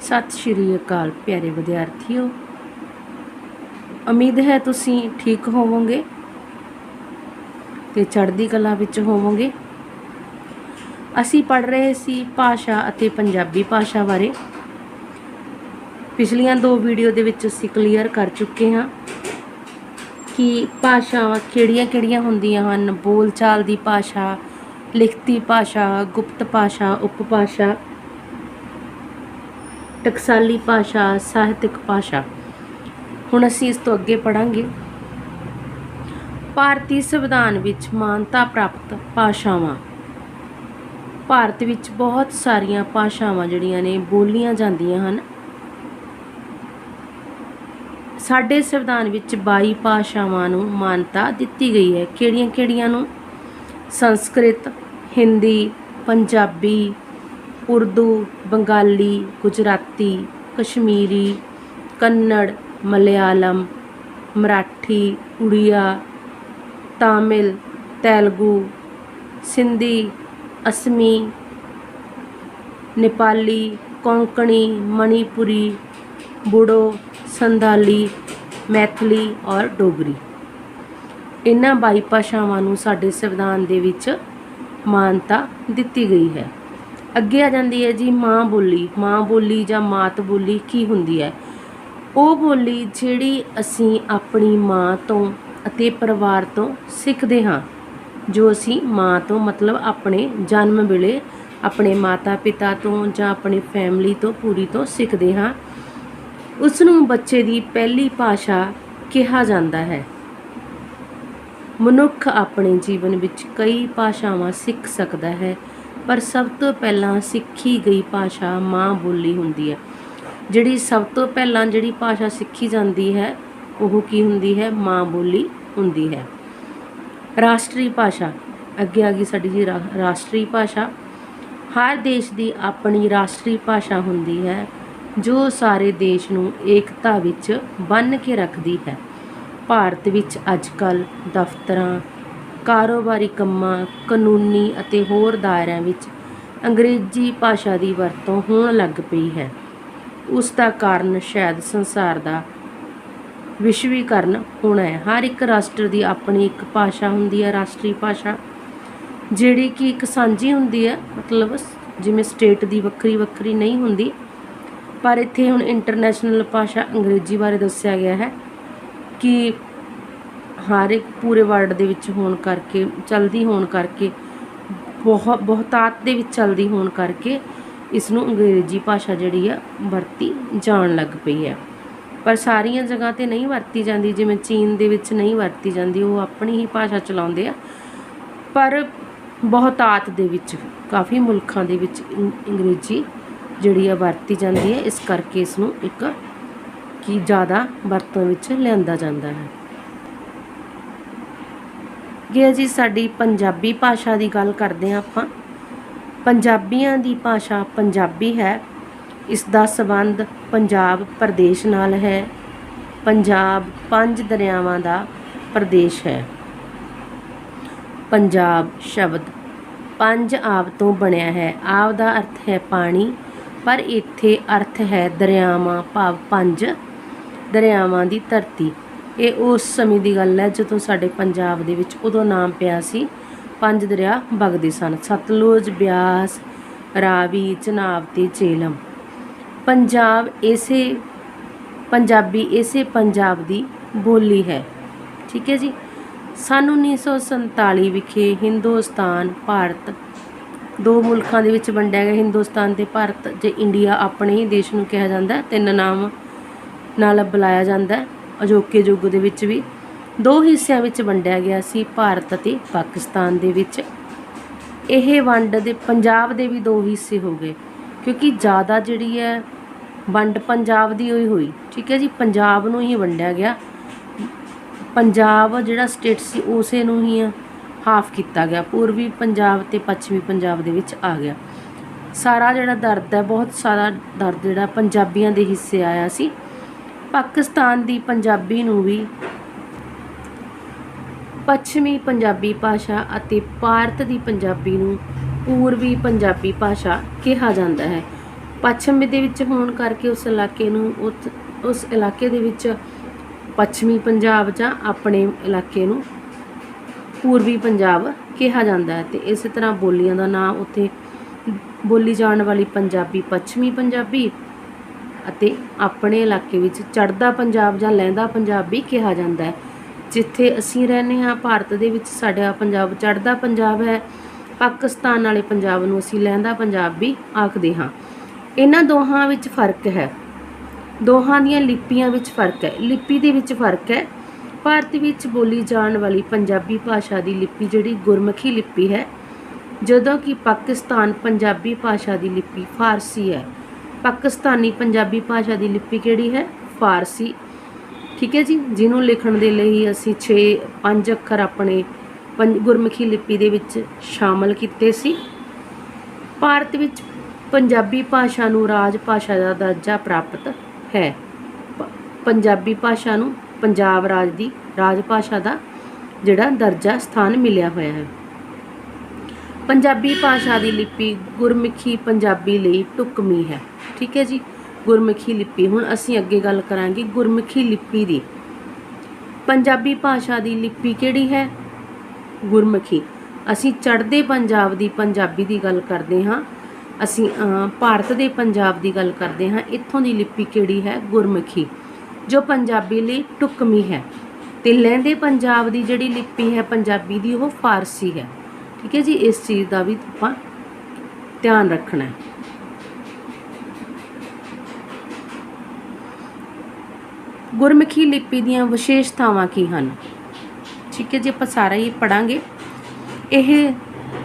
ਸਤਿ ਸ਼੍ਰੀ ਅਕਾਲ ਪਿਆਰੇ ਵਿਦਿਆਰਥੀਓ। ਉਮੀਦ ਹੈ ਤੁਸੀਂ ਠੀਕ ਹੋਵੋਗੇ ਤੇ ਚੜ੍ਹਦੀ ਕਲਾ ਵਿੱਚ ਹੋਵੋਗੇ। ਅਸੀਂ ਪੜ੍ਹ ਰਹੇ ਸੀ ਭਾਸ਼ਾ ਅਤੇ ਪੰਜਾਬੀ ਭਾਸ਼ਾ ਬਾਰੇ। ਪਿਛਲੀਆਂ ਦੋ ਵੀਡੀਓ ਦੇ ਵਿੱਚ ਅਸੀਂ ਕਲੀਅਰ ਕਰ ਚੁੱਕੇ ਹਾਂ ਕਿ ਭਾਸ਼ਾਵਾਂ ਕਿਹੜੀਆਂ-ਕਿਹੜੀਆਂ ਹੁੰਦੀਆਂ ਹਨ। ਬੋਲਚਾਲ ਦੀ ਭਾਸ਼ਾ, ਲਿਖਤੀ ਭਾਸ਼ਾ, ਗੁਪਤ ਭਾਸ਼ਾ ਉਪਭਾਸ਼ਾ ਟਕਸਾਲੀ ਭਾਸ਼ਾ, ਸਾਹਿਤਕ ਭਾਸ਼ਾ। ਹੁਣ ਅਸੀਂ ਇਸ ਤੋਂ ਅੱਗੇ ਪੜਾਂਗੇ ਭਾਰਤੀ ਸੰਵਿਧਾਨ ਵਿੱਚ ਮਾਨਤਾ ਪ੍ਰਾਪਤ ਭਾਸ਼ਾਵਾਂ। ਭਾਰਤ ਵਿੱਚ ਬਹੁਤ ਸਾਰੀਆਂ ਭਾਸ਼ਾਵਾਂ ਜਿਹੜੀਆਂ ਨੇ, ਬੋਲੀਆਂ ਜਾਂਦੀਆਂ ਹਨ। ਸਾਡੇ ਸੰਵਿਧਾਨ ਵਿੱਚ 22 ਭਾਸ਼ਾਵਾਂ ਨੂੰ ਮਾਨਤਾ ਦਿੱਤੀ ਗਈ ਹੈ। ਕਿਹੜੀਆਂ-ਕਿਹੜੀਆਂ ਨੂੰ? ਸੰਸਕ੍ਰਿਤ, ਹਿੰਦੀ, ਪੰਜਾਬੀ ਉਰਦੂ, ਬੰਗਾਲੀ, ਗੁਜਰਾਤੀ, ਕਸ਼ਮੀਰੀ, ਕੰਨੜ, ਮਲਿਆਲਮ, ਮਰਾਠੀ, ਉੜੀਆ, ਤਾਮਿਲ, ਤੇਲਗੂ, ਸਿੰਧੀ, ਅਸਮੀ, ਨੇਪਾਲੀ, ਕੋਂਕਣੀ, ਮਣੀਪੁਰੀ ਬੁਡੋ ਸੰਧਾਲੀ, ਮੈਥਲੀ ਔਰ ਡੋਗਰੀ। ਇਹਨਾਂ ਬਾਈ ਭਾਸ਼ਾਵਾਂ ਨੂੰ ਸਾਡੇ ਸੰਵਿਧਾਨ ਦੇ ਵਿੱਚ ਮਾਨਤਾ ਦਿੱਤੀ ਗਈ ਹੈ। ਅੱਗੇ ਆ ਜਾਂਦੀ ਹੈ ਜੀ ਮਾਂ ਬੋਲੀ ਮਾਂ ਬੋਲੀ ਜਾਂ ਮਾਤ ਬੋਲੀ ਕੀ ਹੁੰਦੀ ਹੈ? ਉਹ ਬੋਲੀ ਜਿਹੜੀ ਅਸੀਂ ਆਪਣੀ ਮਾਂ ਤੋਂ ਅਤੇ ਪਰਿਵਾਰ ਤੋਂ ਸਿੱਖਦੇ ਹਾਂ, ਜੋ ਅਸੀਂ ਮਾਂ ਤੋਂ ਮਤਲਬ ਆਪਣੇ ਜਨਮ ਵੇਲੇ ਆਪਣੇ ਮਾਤਾ ਪਿਤਾ ਤੋਂ ਜਾਂ ਆਪਣੀ ਫੈਮਿਲੀ ਤੋਂ ਪੂਰੀ ਤੋਂ ਸਿੱਖਦੇ ਹਾਂ। ਉਸ ਨੂੰ ਬੱਚੇ ਦੀ ਪਹਿਲੀ ਭਾਸ਼ਾ ਕਿਹਾ ਜਾਂਦਾ ਹੈ। ਮਨੁੱਖ ਆਪਣੇ ਜੀਵਨ ਵਿੱਚ ਕਈ ਭਾਸ਼ਾਵਾਂ ਸਿੱਖ ਸਕਦਾ ਹੈ। ਪਰ ਸਭ ਤੋਂ ਪਹਿਲਾਂ ਸਿੱਖੀ ਗਈ ਭਾਸ਼ਾ ਮਾਂ ਬੋਲੀ ਹੁੰਦੀ ਹੈ। ਜਿਹੜੀ ਸਭ ਤੋਂ ਪਹਿਲਾਂ ਜਿਹੜੀ ਭਾਸ਼ਾ ਸਿੱਖੀ ਜਾਂਦੀ ਹੈ, ਉਹ ਕੀ ਹੁੰਦੀ ਹੈ? ਮਾਂ ਬੋਲੀ ਹੁੰਦੀ ਹੈ। ਰਾਸ਼ਟਰੀ ਭਾਸ਼ਾ। ਅੱਗੇ ਆ ਗਈ ਸਾਡੀ ਜੀ ਰਾਸ਼ਟਰੀ ਭਾਸ਼ਾ। ਹਰ ਦੇਸ਼ ਦੀ ਆਪਣੀ ਰਾਸ਼ਟਰੀ ਭਾਸ਼ਾ ਹੁੰਦੀ ਹੈ, ਜੋ ਸਾਰੇ ਦੇਸ਼ ਨੂੰ ਏਕਤਾ ਵਿੱਚ ਬੰਨ੍ਹ ਕੇ ਰੱਖਦੀ ਹੈ। ਭਾਰਤ ਵਿੱਚ ਅੱਜਕੱਲ ਦਫ਼ਤਰਾਂ ਕਾਰੋਬਾਰੀ ਕੰਮਾਂ, ਕਾਨੂੰਨੀ ਅਤੇ ਹੋਰ ਦਾਇਰਿਆਂ ਵਿੱਚ ਅੰਗਰੇਜ਼ੀ ਭਾਸ਼ਾ ਦੀ ਵਰਤੋਂ ਹੋਣ ਲੱਗ ਪਈ ਹੈ। ਉਸ ਦਾ ਕਾਰਨ ਸ਼ਾਇਦ ਸੰਸਾਰ ਦਾ ਵਿਸ਼ਵੀਕਰਨ ਹੋਣਾ ਹੈ। ਹਰ ਇੱਕ ਰਾਸ਼ਟਰ ਦੀ ਆਪਣੀ ਇੱਕ ਭਾਸ਼ਾ ਹੁੰਦੀ ਹੈ, ਰਾਸ਼ਟਰੀ ਭਾਸ਼ਾ, ਜਿਹੜੀ ਕਿ ਇੱਕ ਸਾਂਝੀ ਹੁੰਦੀ ਹੈ। ਮਤਲਬ ਜਿਵੇਂ ਸਟੇਟ ਦੀ ਵੱਖਰੀ ਵੱਖਰੀ ਨਹੀਂ ਹੁੰਦੀ, ਪਰ ਇੱਥੇ ਹੁਣ ਇੰਟਰਨੈਸ਼ਨਲ ਭਾਸ਼ਾ ਅੰਗਰੇਜ਼ੀ ਬਾਰੇ ਦੱਸਿਆ ਗਿਆ ਹੈ ਕਿ ਹਰ ਇੱਕ ਪੂਰੇ ਵਰਲਡ ਦੇ ਵਿੱਚ ਹੋਣ ਕਰਕੇ, ਚਲਦੀ ਹੋਣ ਕਰਕੇ ਬਹੁਤ ਬਹੁਤਾਤ ਦੇ ਵਿੱਚ ਚਲਦੀ ਹੋਣ ਕਰਕੇ ਇਸ ਨੂੰ ਅੰਗਰੇਜ਼ੀ ਭਾਸ਼ਾ ਜਿਹੜੀ ਆ, ਵਰਤੀ ਜਾਣ ਲੱਗ ਪਈ ਹੈ। ਪਰ ਸਾਰੀਆਂ ਜਗ੍ਹਾ ਤੇ ਨਹੀਂ ਵਰਤੀ ਜਾਂਦੀ, ਜਿਵੇਂ ਚੀਨ ਦੇ ਵਿੱਚ ਨਹੀਂ ਵਰਤੀ ਜਾਂਦੀ, ਉਹ ਆਪਣੀ ਹੀ ਭਾਸ਼ਾ ਚਲਾਉਂਦੇ ਆ। ਪਰ ਬਹੁਤਾਤ ਦੇ ਵਿੱਚ, ਕਾਫੀ ਮੁਲਕਾਂ ਦੇ ਵਿੱਚ ਅੰਗ- ਅੰਗਰੇਜ਼ੀ ਜਿਹੜੀ ਆ, ਵਰਤੀ ਜਾਂਦੀ ਹੈ। ਇਸ ਕਰਕੇ ਇਸ ਨੂੰ ਇੱਕ ਕੀ ਜ਼ਿਆਦਾ ਵਰਤੋਂ ਵਿੱਚ ਲਿਆਂਦਾ ਜਾਂਦਾ ਹੈ। ਗਿਆ ਜੀ ਸਾਡੀ ਪੰਜਾਬੀ ਭਾਸ਼ਾ ਦੀ ਗੱਲ ਕਰਦੇ ਹਾਂ ਆਪਾਂ। ਪੰਜਾਬੀਆਂ ਦੀ ਭਾਸ਼ਾ ਪੰਜਾਬੀ ਹੈ। ਇਸ ਦਾ ਸਬੰਧ ਪੰਜਾਬ ਪ੍ਰਦੇਸ਼ ਨਾਲ ਹੈ। ਪੰਜਾਬ ਪੰਜ ਦਰਿਆਵਾਂ ਦਾ ਪ੍ਰਦੇਸ਼ ਹੈ। ਪੰਜਾਬ ਸ਼ਬਦ ਪੰਜ ਆਬ ਤੋਂ ਬਣਿਆ ਹੈ। ਆਬ ਦਾ ਅਰਥ ਹੈ ਪਾਣੀ, ਪਰ ਇੱਥੇ ਅਰਥ ਹੈ ਦਰਿਆਵਾਂ ਭਾਵ ਪੰਜ। ਦਰਿਆਵਾਂ ਦੀ ਧਰਤੀ ਇਹ ਉਸ ਸਮੇਂ ਦੀ ਗੱਲ ਹੈ ਜਦੋਂ ਸਾਡੇ ਪੰਜਾਬ ਦੇ ਵਿੱਚ ਉਦੋਂ ਨਾਮ ਪਿਆ ਸੀ ਪੰਜ ਦਰਿਆ ਵਗਦੇ ਸਨ। ਸਤਲੁਜ ਬਿਆਸ ਰਾਵੀ ਚਨਾਬ ਤੇ ਝੇਲਮ ਪੰਜਾਬ ਇਸੇ ਪੰਜਾਬੀ ਇਸੇ ਪੰਜਾਬ ਦੀ ਬੋਲੀ ਹੈ। ਠੀਕ ਹੈ ਜੀ? ਸਨ 1947 ਵਿਖੇ ਹਿੰਦੁਸਤਾਨ ਭਾਰਤ ਦੋ ਮੁਲਕਾਂ ਦੇ ਵਿੱਚ ਵੰਡਿਆ ਗਿਆ। ਹਿੰਦੁਸਤਾਨ ਤੇ ਭਾਰਤ ਜੇ ਇੰਡੀਆ ਆਪਣੇ ਹੀ ਦੇਸ਼ ਨੂੰ ਕਿਹਾ ਜਾਂਦਾ ਹੈ, ਤਿੰਨ ਨਾਮ ਨਾਲ ਬੁਲਾਇਆ ਜਾਂਦਾ ਅਜੋਕੇ ਯੁੱਗ ਦੇ ਵਿੱਚ ਵੀ ਦੋ ਹਿੱਸਿਆਂ ਵਿੱਚ ਵੰਡਿਆ ਗਿਆ ਸੀ, ਭਾਰਤ ਅਤੇ ਪਾਕਿਸਤਾਨ ਦੇ ਵਿੱਚ। ਇਹ ਵੰਡ ਦੇ ਪੰਜਾਬ ਦੇ ਵੀ ਦੋ ਹਿੱਸੇ ਹੋ ਗਏ, ਕਿਉਂਕਿ ਜ਼ਿਆਦਾ ਜਿਹੜੀ ਹੈ ਵੰਡ ਪੰਜਾਬ ਦੀ ਹੋਈ ਹੋਈ, ਠੀਕ ਹੈ ਜੀ, ਪੰਜਾਬ ਨੂੰ ਹੀ ਵੰਡਿਆ ਗਿਆ। ਪੰਜਾਬ ਜਿਹੜਾ ਸਟੇਟ ਸੀ, ਉਸੇ ਨੂੰ ਹੀ ਹਾਫ ਕੀਤਾ ਗਿਆ, ਪੂਰਬੀ ਪੰਜਾਬ ਤੇ ਪੱਛਮੀ ਪੰਜਾਬ ਦੇ ਵਿੱਚ ਆ ਗਿਆ। ਸਾਰਾ ਜਿਹੜਾ ਦਰਦ ਹੈ, ਬਹੁਤ ਸਾਰਾ ਦਰਦ ਜਿਹੜਾ ਪੰਜਾਬੀਆਂ ਦੇ ਹਿੱਸੇ ਆਇਆ ਸੀ। ਪਾਕਿਸਤਾਨ ਦੀ ਪੰਜਾਬੀ ਨੂੰ ਵੀ ਪੱਛਮੀ ਪੰਜਾਬੀ ਭਾਸ਼ਾ ਅਤੇ ਭਾਰਤ ਦੀ ਪੰਜਾਬੀ ਨੂੰ ਪੂਰਬੀ ਪੰਜਾਬੀ ਭਾਸ਼ਾ ਕਿਹਾ ਜਾਂਦਾ ਹੈ। ਪੱਛਮ ਦੇ ਵਿੱਚ ਹੋਣ ਕਰਕੇ ਉਸ ਇਲਾਕੇ ਨੂੰ ਉਸ- ਉਸ ਇਲਾਕੇ ਦੇ ਵਿੱਚ ਪੱਛਮੀ ਪੰਜਾਬ ਜਾਂ ਆਪਣੇ ਇਲਾਕੇ ਨੂੰ ਪੂਰਬੀ ਪੰਜਾਬ ਕਿਹਾ ਜਾਂਦਾ ਹੈ ਤੇ ਇਸੇ ਤਰ੍ਹਾਂ ਬੋਲੀਆਂ ਦਾ ਨਾਂ ਉੱਥੇ ਬੋਲੀ ਜਾਣ ਵਾਲੀ ਪੰਜਾਬੀ ਪੱਛਮੀ ਪੰਜਾਬੀ ਅਤੇ ਆਪਣੇ ਇਲਾਕੇ ਵਿੱਚ ਚੜ੍ਹਦਾ ਪੰਜਾਬ ਜਾਂ ਲਹਿੰਦਾ ਪੰਜਾਬ ਵੀ ਕਿਹਾ ਜਾਂਦਾ ਹੈ। ਜਿੱਥੇ ਅਸੀਂ ਰਹਿੰਦੇ ਹਾਂ, ਭਾਰਤ ਦੇ ਵਿੱਚ ਸਾਡਾ ਪੰਜਾਬ ਚੜ੍ਹਦਾ ਪੰਜਾਬ ਹੈ, ਪਾਕਿਸਤਾਨ ਵਾਲੇ ਪੰਜਾਬ ਨੂੰ ਅਸੀਂ ਲਹਿੰਦਾ ਪੰਜਾਬ ਵੀ ਆਖਦੇ ਹਾਂ। ਇਹਨਾਂ ਦੋਹਾਂ ਵਿੱਚ ਫ਼ਰਕ ਹੈ। ਦੋਹਾਂ ਦੀਆਂ ਲਿਪੀਆਂ ਵਿੱਚ ਫ਼ਰਕ ਹੈ। ਲਿਪੀ ਦੇ ਵਿੱਚ ਫ਼ਰਕ ਹੈ। ਭਾਰਤ ਵਿੱਚ ਬੋਲੀ ਜਾਣ ਵਾਲੀ ਪੰਜਾਬੀ ਭਾਸ਼ਾ ਦੀ ਲਿਪੀ ਜਿਹੜੀ ਗੁਰਮੁਖੀ ਲਿਪੀ ਹੈ, ਜਦੋਂ ਕਿ ਪਾਕਿਸਤਾਨ ਪੰਜਾਬੀ ਭਾਸ਼ਾ ਦੀ ਲਿਪੀ ਫਾਰਸੀ ਹੈ। ਪਾਕਿਸਤਾਨੀ ਪੰਜਾਬੀ ਭਾਸ਼ਾ ਦੀ ਲਿਪੀ ਕਿਹੜੀ ਹੈ? ਫਾਰਸੀ। ਠੀਕ ਹੈ ਜੀ? ਜਿਹਨੂੰ ਲਿਖਣ ਦੇ ਲਈ ਅਸੀਂ 6 5 ਅੱਖਰ ਆਪਣੇ ਪੰਜ ਗੁਰਮੁਖੀ ਲਿਪੀ ਦੇ ਵਿੱਚ ਸ਼ਾਮਲ ਕੀਤੇ ਸੀ। ਭਾਰਤ ਵਿੱਚ ਪੰਜਾਬੀ ਭਾਸ਼ਾ ਨੂੰ ਰਾਜ ਭਾਸ਼ਾ ਦਾ ਦਰਜਾ ਪ੍ਰਾਪਤ ਹੈ। ਪੰਜਾਬੀ ਭਾਸ਼ਾ ਨੂੰ ਪੰਜਾਬ ਰਾਜ ਦੀ ਰਾਜ ਭਾਸ਼ਾ ਦਾ ਜਿਹੜਾ ਦਰਜਾ ਸਥਾਨ ਮਿਲਿਆ ਹੋਇਆ ਹੈ। ਪੰਜਾਬੀ ਭਾਸ਼ਾ ਦੀ ਲਿਪੀ ਗੁਰਮੁਖੀ ਪੰਜਾਬੀ ਲਈ ਢੁਕਵੀਂ ਹੈ। ਠੀਕ ਹੈ ਜੀ? ਗੁਰਮੁਖੀ ਲਿਪੀ। ਹੁਣ ਅਸੀਂ ਅੱਗੇ ਗੱਲ ਕਰਾਂਗੇ ਗੁਰਮੁਖੀ ਲਿਪੀ ਦੀ। ਪੰਜਾਬੀ ਭਾਸ਼ਾ ਦੀ ਲਿਪੀ ਕਿਹੜੀ ਹੈ? ਗੁਰਮੁਖੀ। ਅਸੀਂ ਚੜ੍ਹਦੇ ਪੰਜਾਬ ਦੀ ਪੰਜਾਬੀ ਦੀ ਗੱਲ ਕਰਦੇ ਹਾਂ। ਅਸੀਂ ਭਾਰਤ ਦੇ ਪੰਜਾਬ ਦੀ ਗੱਲ ਕਰਦੇ ਹਾਂ। ਇੱਥੋਂ ਦੀ ਲਿਪੀ ਕਿਹੜੀ ਹੈ? ਗੁਰਮੁਖੀ। ਜੋ ਪੰਜਾਬੀ ਲਈ ਢੁਕਵੀਂ ਹੈ। ਤੇ ਲਹਿੰਦੇ ਪੰਜਾਬ ਦੀ ਜਿਹੜੀ ਲਿਪੀ ਹੈ ਪੰਜਾਬੀ ਦੀ ਉਹ ਫਾਰਸੀ ਹੈ। ਠੀਕ ਹੈ ਜੀ, ਇਸ ਚੀਜ਼ ਦਾ ਵੀ ਆਪਾਂ ਧਿਆਨ ਰੱਖਣਾ ਹੈ। ਗੁਰਮੁਖੀ ਲਿਪੀ ਦੀਆਂ ਵਿਸ਼ੇਸ਼ਤਾਵਾਂ ਕੀ ਹਨ? ਠੀਕ ਹੈ ਜੀ, ਆਪਾਂ ਸਾਰਾ ਹੀ ਪੜਾਂਗੇ ਇਹ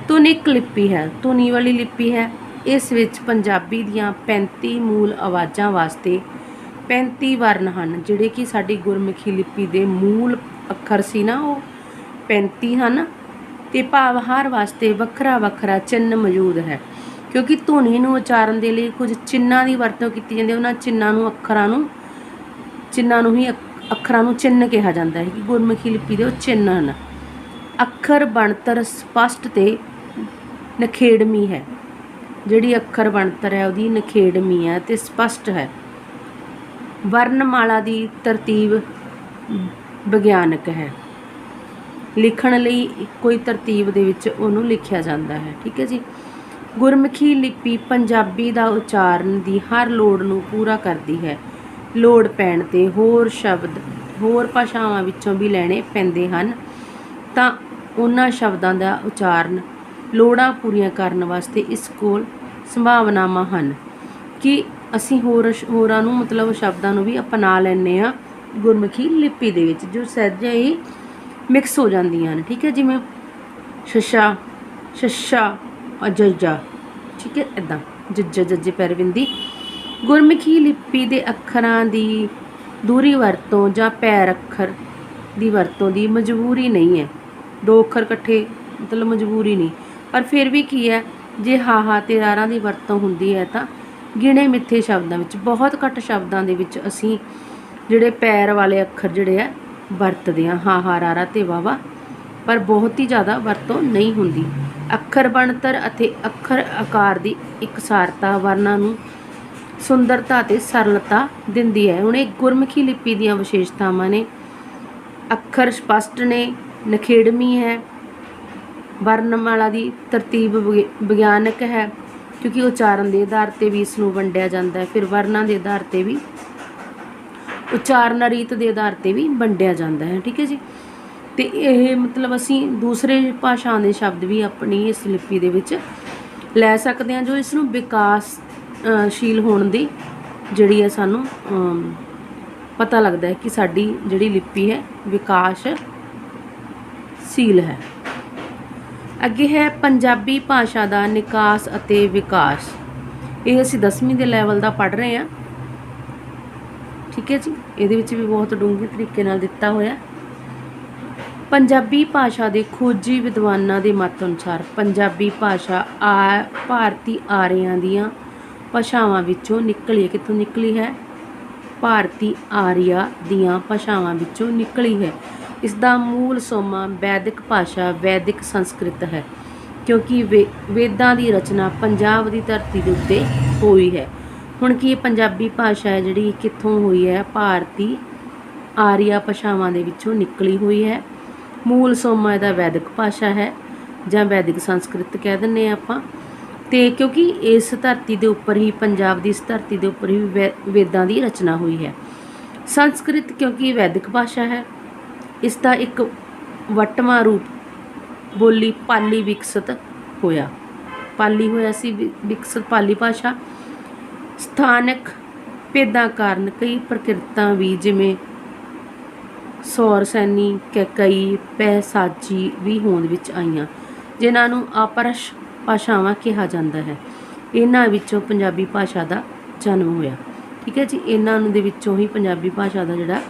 ਧੁਨਿਕ ਲਿਪੀ ਹੈ, ਧੁਨੀ ਵਾਲੀ ਲਿਪੀ ਹੈ। ਇਸ ਵਿੱਚ ਪੰਜਾਬੀ ਦੀਆਂ 35 ਮੂਲ ਆਵਾਜ਼ਾਂ ਵਾਸਤੇ 35 ਵਰਨ ਹਨ, ਜਿਹੜੇ ਕਿ ਸਾਡੀ ਗੁਰਮੁਖੀ ਲਿਪੀ ਦੇ ਮੂਲ ਅੱਖਰ ਸੀ ਨਾ ਉਹ 35 ਹਨ। ਤੇ ਭਾਵਹਾਰ ਵਾਸਤੇ ਵੱਖਰਾ ਵੱਖਰਾ ਚਿੰਨ੍ਹ ਮੌਜੂਦ ਹੈ। ਕਿਉਂਕਿ ਧੁਨੀ ਨੂੰ ਉਚਾਰਨ ਦੇ ਲਈ ਕੁਝ ਚਿੰਨਾਂ ਦੀ ਵਰਤੋਂ ਕੀਤੀ ਜਾਂਦੀ ਹੈ। ਉਹਨਾਂ ਚਿੰਨਾਂ ਨੂੰ ਅੱਖਰਾਂ ਨੂੰ ਚਿੰਨਾਂ ਨੂੰ ਹੀ ਅੱਖ- ਅੱਖਰਾਂ ਨੂੰ ਚਿੰਨ੍ਹ ਕਿਹਾ ਜਾਂਦਾ ਹੈ ਕਿ ਗੁਰਮੁਖੀ ਲਿਪੀ ਦੇ ਉਹ ਚਿੰਨ੍ਹ ਹਨ। ਅੱਖਰ ਬਣਤਰ ਸਪਸ਼ਟ ਤੇ ਨਖੇੜਮੀ ਹੈ। ਜਿਹੜੀ ਅੱਖਰ ਬਣਤਰ ਹੈ, ਉਹਦੀ ਨਖੇੜਮੀ ਹੈ ਤੇ ਸਪਸ਼ਟ ਹੈ। ਵਰਣਮਾਲਾ ਦੀ ਤਰਤੀਬ ਵਿਗਿਆਨਕ ਹੈ। ਲਿਖਣ ਲਈ ਕੋਈ ਤਰਤੀਬ ਦੇ ਵਿੱਚ ਉਹਨੂੰ ਲਿਖਿਆ ਜਾਂਦਾ ਹੈ, ਠੀਕ ਹੈ ਜੀ। ਗੁਰਮੁਖੀ ਲਿਪੀ ਪੰਜਾਬੀ ਦਾ ਉਚਾਰਨ ਦੀ ਹਰ ਲੋੜ ਨੂੰ ਪੂਰਾ ਕਰਦੀ ਹੈ। ਲੋੜ ਪੈਣ ਤੇ ਹੋਰ ਸ਼ਬਦ, ਹੋਰ ਭਾਸ਼ਾਵਾਂ ਵਿੱਚੋਂ ਵੀ ਲੈਣੇ ਪੈਂਦੇ ਹਨ। ਤਾਂ ਉਹਨਾਂ ਸ਼ਬਦਾਂ ਦਾ ਉਚਾਰਨ ਲੋੜਾਂ ਪੂਰੀਆਂ ਕਰਨ ਵਾਸਤੇ ਇਸ ਕੋਲ ਸੰਭਾਵਨਾਵਾਂ ਹਨ ਕਿ ਅਸੀਂ ਹੋਰ ਹੋਰਾਂ ਨੂੰ ਮਤਲਬ ਸ਼ਬਦਾਂ ਨੂੰ ਵੀ ਅਪਣਾ ਲੈਂਦੇ ਆ ਗੁਰਮੁਖੀ ਲਿਪੀ ਦੇ ਵਿੱਚ, ਜੋ ਸਹਿਜੇ ਹੀ ਮਿਕਸ ਹੋ ਜਾਂਦੀਆਂ ਹਨ ਠੀਕ ਹੈ? ਜਿਵੇਂ ਸ਼ਸ਼ਾ ਸ਼ਸ਼ਾ ਅਜਜਾ ਠੀਕ ਹੈ? ਇਦਾਂ ਜੱਜ, ਜੱਜੇ ਪੈਰਵਿੰਦੀ। ਗੁਰਮੁਖੀ ਲਿਪੀ ਦੇ ਅੱਖਰਾਂ ਦੀ ਦੂਰੀ ਵਰਤੋਂ ਜਾਂ ਪੈਰ ਅੱਖਰ ਦੀ ਵਰਤੋਂ ਦੀ ਮਜਬੂਰੀ ਨਹੀਂ ਹੈ। ਦੋ ਅੱਖਰ ਇਕੱਠੇ ਮਤਲਬ ਮਜਬੂਰੀ ਨਹੀਂ। ਪਰ ਫਿਰ ਵੀ ਕੀ ਹੈ? ਜੇ ਹਾਹਾ ਤੇ ਰਾਰਾਂ ਦੀ ਵਰਤੋਂ ਹੁੰਦੀ ਹੈ ਤਾਂ ਗਿਣੇ ਮਿੱਥੇ ਸ਼ਬਦਾਂ ਵਿੱਚ, ਬਹੁਤ ਘੱਟ ਸ਼ਬਦਾਂ ਦੇ ਵਿੱਚ ਅਸੀਂ ਜਿਹੜੇ ਪੈਰ ਵਾਲੇ ਅੱਖਰ ਜਿਹੜੇ ਆ ਵਰਤਦੇ ਹਾਂ ਹਾਹਾ ਰਾਰਾ ਤੇ ਵਾਵਾ ਪਰ ਬਹੁਤ ਹੀ ਜ਼ਿਆਦਾ ਵਰਤੋਂ ਨਹੀਂ ਹੁੰਦੀ। ਅੱਖਰ ਬਣਤਰ ਅਤੇ ਅੱਖਰ ਆਕਾਰ ਦੀ ਇਕਸਾਰਤਾ ਵਰਨਾਂ ਨੂੰ ਸੁੰਦਰਤਾ ਤੇ ਸਰਲਤਾ ਦਿੰਦੀ ਹੈ। ਹੁਣ ਇਹ ਗੁਰਮੁਖੀ ਲਿਪੀ ਦੀਆਂ ਵਿਸ਼ੇਸ਼ਤਾਵਾਂ ਨੇ। ਅੱਖਰ ਸਪਸ਼ਟ ਨੇ, ਨਖੇੜਮੀ ਹੈ। ਵਰਣਮਾਲਾ ਦੀ ਤਰਤੀਬ ਵਿਗ- ਵਿਗਿਆਨਕ ਹੈ। ਕਿਉਂਕਿ ਉਚਾਰਨ ਦੇ ਆਧਾਰ ਤੇ ਵੀ ਇਸ ਨੂੰ ਵੰਡਿਆ ਜਾਂਦਾ ਹੈ। ਫਿਰ ਵਰਨਾਂ ਦੇ ਆਧਾਰ ਤੇ ਵੀ ਉਚਾਰਨ ਰੀਤ ਦੇ ਆਧਾਰ ਤੇ ਵੀ ਵੰਡਿਆ ਜਾਂਦਾ ਹੈ, ਠੀਕ ਹੈ ਜੀ। ਤੇ ਇਹ ਮਤਲਬ ਅਸੀਂ ਦੂਸਰੇ ਭਾਸ਼ਾ ਦੇ ਸ਼ਬਦ ਵੀ ਆਪਣੀ ਇਸ ਲਿਪੀ ਦੇ ਵਿੱਚ ਲੈ ਸਕਦੇ ਹਾਂ, ਜੋ ਇਸ ਨੂੰ ਵਿਕਾਸ ਸ਼ੀਲ ਹੋਣ ਦੀ ਜਿਹੜੀ ਹੈ ਸਾਨੂੰ ਪਤਾ ਲੱਗਦਾ ਹੈ ਕਿ ਸਾਡੀ ਜਿਹੜੀ ਲਿਪੀ ਹੈ ਵਿਕਾਸਸ਼ੀਲ ਹੈ। ਅੱਗੇ ਹੈ ਪੰਜਾਬੀ ਭਾਸ਼ਾ ਦਾ ਨਿਕਾਸ ਅਤੇ ਵਿਕਾਸ। ਇਹ ਅਸੀਂ 10ਵੀਂ ਦੇ ਲੈਵਲ ਦਾ ਪੜ੍ਹ ਰਹੇ ਹਾਂ। ਠੀਕ ਹੈ ਜੀ? ਇਹਦੇ ਵਿੱਚ ਵੀ ਬਹੁਤ ਡੂੰਘੇ ਤਰੀਕੇ ਨਾਲ ਦਿੱਤਾ ਹੋਇਆ। ਪੰਜਾਬੀ ਭਾਸ਼ਾ ਦੇ ਖੋਜੀ ਵਿਦਵਾਨਾਂ ਦੇ ਮਤ ਅਨੁਸਾਰ ਪੰਜਾਬੀ ਭਾਸ਼ਾ ਆ, ਭਾਰਤੀ ਆਰੀਆਂ ਦੀਆਂ ਭਾਸ਼ਾਵਾਂ ਵਿੱਚੋਂ ਨਿਕਲੀ ਹੈ। ਕਿੱਥੋਂ ਨਿਕਲੀ ਹੈ? ਭਾਰਤੀ ਆਰੀਆ ਦੀਆਂ ਭਾਸ਼ਾਵਾਂ ਵਿੱਚੋਂ ਨਿਕਲੀ ਹੈ। ਇਸ ਦਾ ਮੂਲ ਸੋਮਾ ਵੈਦਿਕ ਭਾਸ਼ਾ, ਵੈਦਿਕ ਸੰਸਕ੍ਰਿਤ ਹੈ। ਕਿਉਂਕਿ ਵੇ- ਵੇਦਾਂ ਦੀ ਰਚਨਾ ਪੰਜਾਬ ਦੀ ਧਰਤੀ ਦੇ ਉੱਤੇ ਹੋਈ ਹੈ। ਹੁਣ ਕੀ ਇਹ ਪੰਜਾਬੀ ਭਾਸ਼ਾ ਹੈ ਜਿਹੜੀ ਕਿੱਥੋਂ ਹੋਈ ਹੈ? ਭਾਰਤੀ ਆਰੀਆ ਭਾਸ਼ਾਵਾਂ ਦੇ ਵਿੱਚੋਂ ਨਿਕਲੀ ਹੋਈ ਹੈ। ਮੂਲ ਸੋਮਾ ਇਹਦਾ ਵੈਦਿਕ ਭਾਸ਼ਾ ਹੈ, ਜਾਂ ਵੈਦਿਕ ਸੰਸਕ੍ਰਿਤ ਕਹਿ ਦਿੰਨੇ ਆ ਆਪਾਂ। ਤੇ ਕਿਉਂਕਿ ਇਸ ਧਰਤੀ ਦੇ ਉੱਪਰ ਹੀ, ਪੰਜਾਬ ਦੀ ਇਸ ਧਰਤੀ ਦੇ ਉੱਪਰ ਹੀ ਵੈ- ਵੇਦਾਂ ਦੀ ਰਚਨਾ ਹੋਈ ਹੈ। ਸੰਸਕ੍ਰਿਤ ਕਿਉਂਕਿ ਵੈਦਿਕ ਭਾਸ਼ਾ ਹੈ, ਇਸ ਦਾ ਇੱਕ ਵਟਵਾ ਰੂਪ ਬੋਲੀ ਪਾਲੀ ਵਿਕਸਿਤ ਹੋਇਆ। ਪਾਲੀ ਹੋਇਆ ਸੀ ਵਿ- ਵਿਕਸਿਤ ਪਾਲੀ ਭਾਸ਼ਾ। ਸਥਾਨਕ ਭੇਦਾਂ ਕਾਰਨ ਕਈ ਪ੍ਰਕਿਰਤਾਂ ਵੀ ਜਿਵੇਂ ਸੌਰ ਸੈਨੀ ਕੈਕਈ ਪੈਸਾਜੀ ਵੀ ਹੋਂਦ ਵਿੱਚ ਆਈਆਂ, ਜਿਨ੍ਹਾਂ ਨੂੰ ਆਪਰਸ਼ ਭਾਸ਼ਾਵਾਂ ਕਿਹਾ ਜਾਂਦਾ ਹੈ। ਇਹਨਾਂ ਵਿੱਚੋਂ ਪੰਜਾਬੀ ਭਾਸ਼ਾ ਦਾ ਜਨਮ ਹੋਇਆ। ਠੀਕ ਹੈ ਜੀ, ਇਹਨਾਂ ਨੂੰ ਦੇ ਵਿੱਚੋਂ ਹੀ ਪੰਜਾਬੀ ਭਾਸ਼ਾ ਦਾ ਜਿਹੜਾ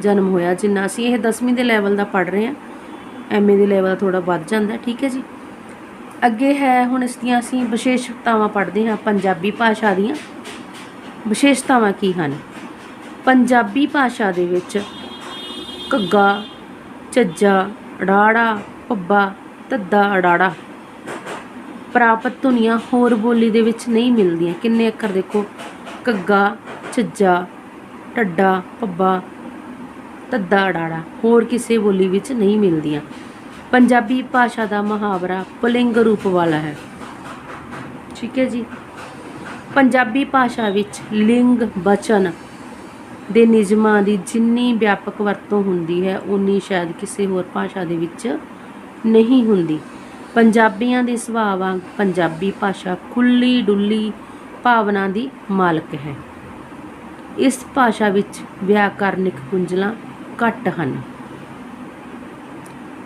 ਜਨਮ ਹੋਇਆ, ਜਿੰਨਾ ਅਸੀਂ ਇਹ 10ਵੀਂ ਦੇ ਲੈਵਲ ਦਾ ਪੜ੍ਹ ਰਹੇ ਹਾਂ ਐਮਏ ਦੇ ਲੈਵਲ ਥੋੜਾ ਵੱਧ ਜਾਂਦਾ, ਠੀਕ ਹੈ ਜੀ। ਅੱਗੇ ਹੈ ਹੁਣ ਇਸ ਦੀਆਂ ਅਸੀਂ ਵਿਸ਼ੇਸ਼ਤਾਵਾਂ ਪੜ੍ਹਦੇ ਹਾਂ, ਪੰਜਾਬੀ ਭਾਸ਼ਾ ਦੀਆਂ। ਵਿਸ਼ੇਸ਼ਤਾਵਾਂ ਕੀ ਹਨ? ਪੰਜਾਬੀ ਭਾਸ਼ਾ ਦੇ ਵਿੱਚ ਘੱਗਾ ਝੱਜਾ ਅੜਾੜਾ ਪੱਬਾ ਧੱਦਾ, ਅੜਾੜਾ ਪ੍ਰਾਪਤ ਧੁਨੀਆਂ ਹੋਰ ਬੋਲੀ ਦੇ ਵਿੱਚ ਨਹੀਂ ਮਿਲਦੀਆਂ। ਕਿੰਨੇ ਅੱਖਰ ਦੇਖੋ? ਘੱਗਾ ਝੱਜਾ ਢੱਡਾ ਪੱਬਾ ਧੱਦਾ, ਅੜਾੜਾ ਹੋਰ ਕਿਸੇ ਬੋਲੀ ਵਿੱਚ ਨਹੀਂ ਮਿਲਦੀਆਂ। ਪੰਜਾਬੀ ਭਾਸ਼ਾ ਦਾ ਮੁਹਾਵਰਾ ਪੁਲਿੰਗ ਰੂਪ ਵਾਲਾ ਹੈ। ਠੀਕ ਹੈ ਜੀ। ਪੰਜਾਬੀ ਭਾਸ਼ਾ ਵਿੱਚ ਲਿੰਗ ਬਚਨ ਦੇ ਨਿਯਮਾਂ ਦੀ ਜਿੰਨੀ ਵਿਆਪਕ ਵਰਤੋਂ ਹੁੰਦੀ ਹੈ ਉਨੀ ਸ਼ਾਇਦ ਕਿਸੇ ਹੋਰ ਭਾਸ਼ਾ ਦੇ ਵਿੱਚ ਨਹੀਂ ਹੁੰਦੀ। ਪੰਜਾਬੀਆਂ ਦੇ ਸੁਭਾਅ ਵਾਂਗ ਪੰਜਾਬੀ ਭਾਸ਼ਾ ਖੁੱਲੀ ਡੁੱਲੀ ਭਾਵਨਾ ਦੀ ਮਾਲਕ ਹੈ। ਇਸ ਭਾਸ਼ਾ ਵਿੱਚ ਵਿਆਕਰਨਿਕ ਕੁੰਜਲਾਂ ਘੱਟ ਹਨ।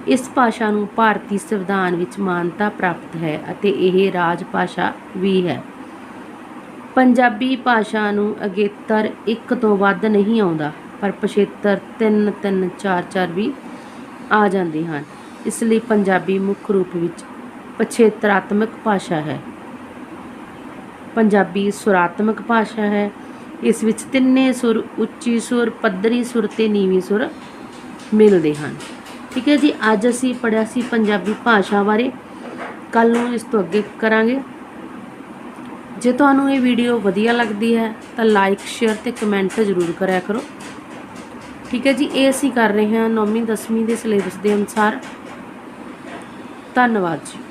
ਇਸ ਭਾਸ਼ਾ ਨੂੰ ਭਾਰਤੀ ਸੰਵਿਧਾਨ ਵਿੱਚ ਮਾਨਤਾ ਪ੍ਰਾਪਤ ਹੈ ਅਤੇ ਇਹ ਰਾਜ ਭਾਸ਼ਾ ਵੀ ਹੈ। ਪੰਜਾਬੀ ਭਾਸ਼ਾ ਨੂੰ ਅਗੇਤਰ ਇੱਕ ਤੋਂ ਵੱਧ ਨਹੀਂ ਆਉਂਦਾ, ਪਰ ਪਛੇਤਰ 3 3 4 4 ਵੀ ਆ ਜਾਂਦੇ ਹਨ। ਇਸ ਲਈ ਪੰਜਾਬੀ ਮੁੱਖ ਰੂਪ ਵਿੱਚ ਪਛੇਤਰਾਤਮਕ ਭਾਸ਼ਾ ਹੈ। ਪੰਜਾਬੀ ਸੁਰਾਤਮਕ ਭਾਸ਼ਾ ਹੈ। ਇਸ ਵਿੱਚ ਤਿੰਨੇ ਸੁਰ ਉੱਚੀ ਸੁਰ, ਪੱਧਰੀ ਸੁਰ ਤੇ ਨੀਵੀਂ ਸੁਰ ਮਿਲਦੇ ਹਨ। ਠੀਕ ਹੈ ਜੀ, ਅੱਜ ਅਸੀਂ ਪੜਿਆ ਸੀ ਪੰਜਾਬੀ ਭਾਸ਼ਾ ਬਾਰੇ। ਕੱਲ ਨੂੰ ਇਸ ਤੋਂ ਅੱਗੇ ਕਰਾਂਗੇ। ਜੇ ਤੁਹਾਨੂੰ ਇਹ ਵੀਡੀਓ ਵਧੀਆ ਲੱਗਦੀ ਹੈ, ਤਾਂ ਲਾਈਕ ਸ਼ੇਅਰ ਤੇ ਕਮੈਂਟ ਜ਼ਰੂਰ ਕਰਿਆ ਕਰੋ। ਠੀਕ ਹੈ ਜੀ, ਇਹ ਅਸੀਂ ਕਰ ਰਹੇ ਹਾਂ 9ਵੀਂ 10ਵੀਂ ਦੇ ਸਿਲੇਬਸ ਦੇ ਅਨੁਸਾਰ। ਧੰਨਵਾਦ ਜੀ।